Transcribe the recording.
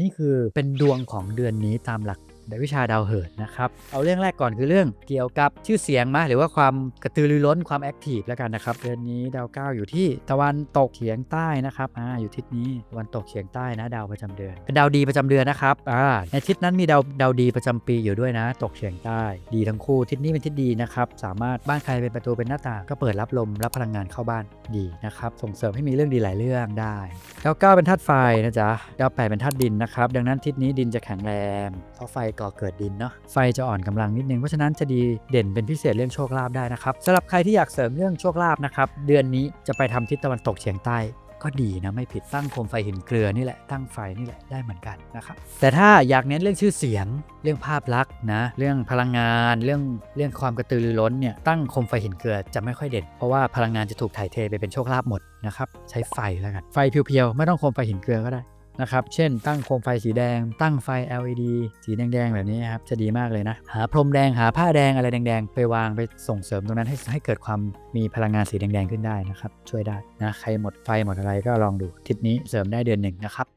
นี่คือเป็นดวงของเดือนนี้ตามหลัก ในวิชาดาวเหินนะครับ เอาเรื่องแรกก่อนคือเรื่องเกี่ยวกับชื่อเสียงมาหรือว่าความกระตือรือร้นความแอคทีฟแล้วกันนะครับเดือนนี้ดาวเก้าอยู่ที่ตะวันตกเฉียงใต้นะครับอ่าอยู่ทิศนี้ตะวันตกเฉียงใต้นะดาวประจำเดือน เป็นดาวดีประจำเดือนนะครับอ่าในทิศนั้นมีดาวดาวดีประจำปีอยู่ด้วยนะ ตกเฉียงใต้ ดีทั้งคู่ทิศนี้เป็นทิศดีนะครับสามารถบ้านใครเป็นประตูเป็นหน้าต่างก็เปิดรับลมรับพลังงานเข้าบ้านดีนะครับส่งเสริมให้มีเรื่องดีหลายเรื่องได้ดาวเก้าเป็นธาตุไฟนะจ๊ะดาวแปดเป็นธาตุดินนะครับดังนั้นทิศนี้ดินจะแข็งแรงเพราะไฟก่อเกิดดินเนาะไฟจะอ่อนกำลังนิดนึงเพราะฉะนั้นจะดีเด่นเป็นพิเศษเรื่องโชคลาภได้นะครับสำหรับใครที่อยากเสริมเรื่องโชคลาภนะครับเดือนนี้จะไปทำทิศตะวันตกเฉียงใต้ก็ดีนะไม่ผิดตั้งโคมไฟหินเกลือนี่แหละตั้งไฟนี่แหละได้เหมือนกันนะครับแต่ถ้าอยากเน้นเรื่องชื่อเสียง เรื่องภาพลักษณ์นะเรื่องพลังงาน เรื่องเรื่องความกระตือรือร้นเนี่ยตั้งโคมไฟหินเกลือจะไม่ค่อยเด่น เพราะว่าพลังงานจะถูกถ่ายเทไปเป็นโชคลาภหมดนะครับใช้ไฟแล้วกันไฟเพียวๆไม่ต้องโคมไฟหินเกลือก็ได้ นะครับ เช่นตั้งโคมไฟสีแดง ตั้งไฟ LED สีแดงๆแบบนี้ครับ จะดีมากเลยนะ หาพรมแดงหาผ้าแดงอะไรแดงๆ ไปวางไปส่งเสริมตรงนั้นให้ให้เกิดความมีพลังงานสีแดงๆขึ้นได้นะครับ ช่วยได้นะ ใครหมดไฟหมดอะไรก็ลองดูทิศนี้เสริมได้เดือนหนึ่งนะครับ